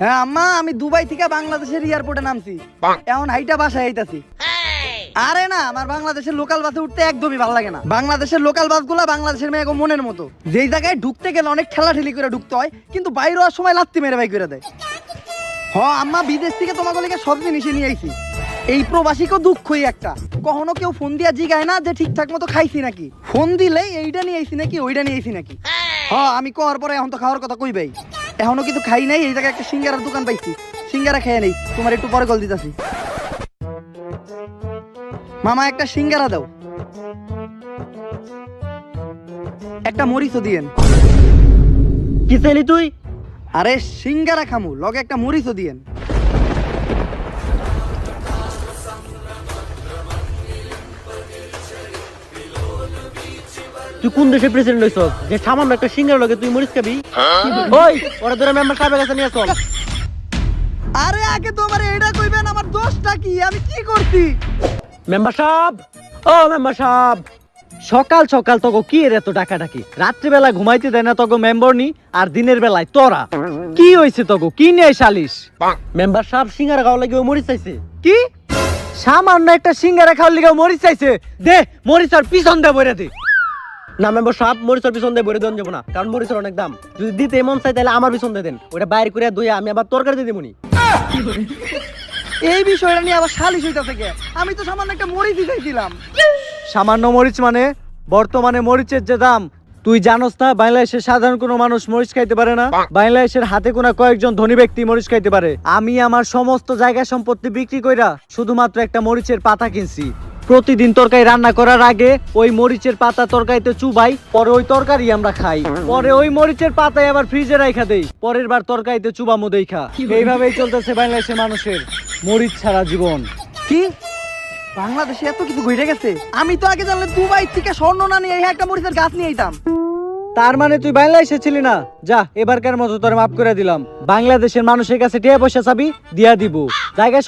হ্যাঁ আম্মা আমি দুবাই থেকে বাংলাদেশের এয়ারপোর্টে নামছি। এখন হাইটা বাসায় আইতাছি। আরে না আমার বাংলাদেশের লোকাল বাসে উঠতে একদমই ভালো লাগে না। বাংলাদেশের লোকাল বাসগুলো বাংলাদেশের মেয়ে মনের মতো। যেই জায়গায় ঢুকতে গেলে অনেক ঠেলাঠেলি করে ঢুকতে হয় কিন্তু বাইরে হওয়ার সময় লাত্তি মেরে বাই করে দেয়। হ আম্মা বিদেশ থেকে তোমাকে লেগে সব জিনিসই নিয়ে আইছি। এই প্রবাসীকেও দুঃখই একটা। কখনো কেউ ফোন দিয়া জিগায় না যে ঠিকঠাক মতো খাইছি নাকি? ফোন দিলে এইটা নিয়ে আইছি নাকি ওইটা নিয়ে আইছি নাকি? হ আমি কর পরে এখন তো খাওয়ার কথা কই ভাই এখনও কিন্তু খাই নাই এই জায়গায় একটা সিঙ্গারার দোকান পাইছি। সিঙ্গারা খেয়ে নেই তোমার একটু পরে গল দিতেছি। মামা একটা সিঙ্গারা দাও। একটা মরিচও দিয়েন। কি চাইলি তুই? আরে সিঙ্গারা খামু লগে একটা মরিচও দিয়েন। তুই কোন দেশের প্রেসিডেন্ট হইছ? যে সামান্য একটা সিঙ্গার লগে তুই মরিচ খাবি? ওই ওরা ধরে মেম্বার সাহেবের কাছে নিয়ে চল আরে আগে তো আমার এটা কইবেন আমার দোষটা কি? আমি কি করছি? মেম্বার সাহেব? ও মেম্বার সাহেব। সকাল সকাল তোকে কি রে তো ডাকা ডাকি রাত্রিবেলা ঘুমাইতে দেয় না তোকে মেম্বার নি আর দিনের বেলায় তোরা। কি হয়েছে তোকে? কি নিয়ে সালিস মেম্বার সাহেব সিঙ্গারা খাওয়া লাগে মরিচ চাইছে কি? সামান্য একটা সিঙ্গারা খাওয়ার লিগে মরিচ চাইছে দে মরিচ আর পিছন দে বইরে দে। না মেম্বার সাহেব মরিচের পিছন দিয়ে বইরে দেন যাব না। কারণ মরিচের অনেক দাম। যদি দিতে মন চাই তাহলে আমার পিছন দিয়ে দেন। ওটা বাইরে করে দুই আমি আবার তরকারি দিয়ে দেবনি এই বিষয়টা নিয়ে আবার সালিশ হইতাছে কে? আমি তো সামান্য একটা মরিচই চাইছিলাম সামান্য মরিচ মানে বর্তমানে মরিচের যে দাম তুই জানোস না বাংলাদেশের সাধারণ কোনো মানুষ মরিচ খাইতে পারে না। বাংলাদেশের হাতে গোনা কয়েকজন ধনী ব্যক্তি মরিচ খাইতে পারে। আমি আমার সমস্ত জায়গা সম্পত্তি বিক্রি কইরা শুধুমাত্র একটা মরিচের পাতা কিনছি। প্রতিদিন তরকারি রান্না করার আগে ওই মরিচের পাতা তরকারিতে চুবাই পরে ওই তরকারি আমরা খাই। পরে ওই মরিচের পাতায় আবার ফ্রিজে রাখা দেই পরের বার তরকারিতে চুবামো দেখা এইভাবেই চলতেছে বাংলাদেশের মানুষের মরিচ ছাড়া জীবন। কি? বাংলাদেশে এত কিছু ঘুরে গেছে? আমি তো আগে জানলে দুবাই থেকে স্বর্ণ না নিয়ে একটা মরিচের গাছ নিয়ে আইতাম। তার মানে তুই বাংলাদেশে ছিলি না? যা এবারকার মতো তোর মাফ করে দিলাম। বাংলাদেশের মানুষের কাছে টিয়া পয়সা চাবি দিয়া দিব। জায়গা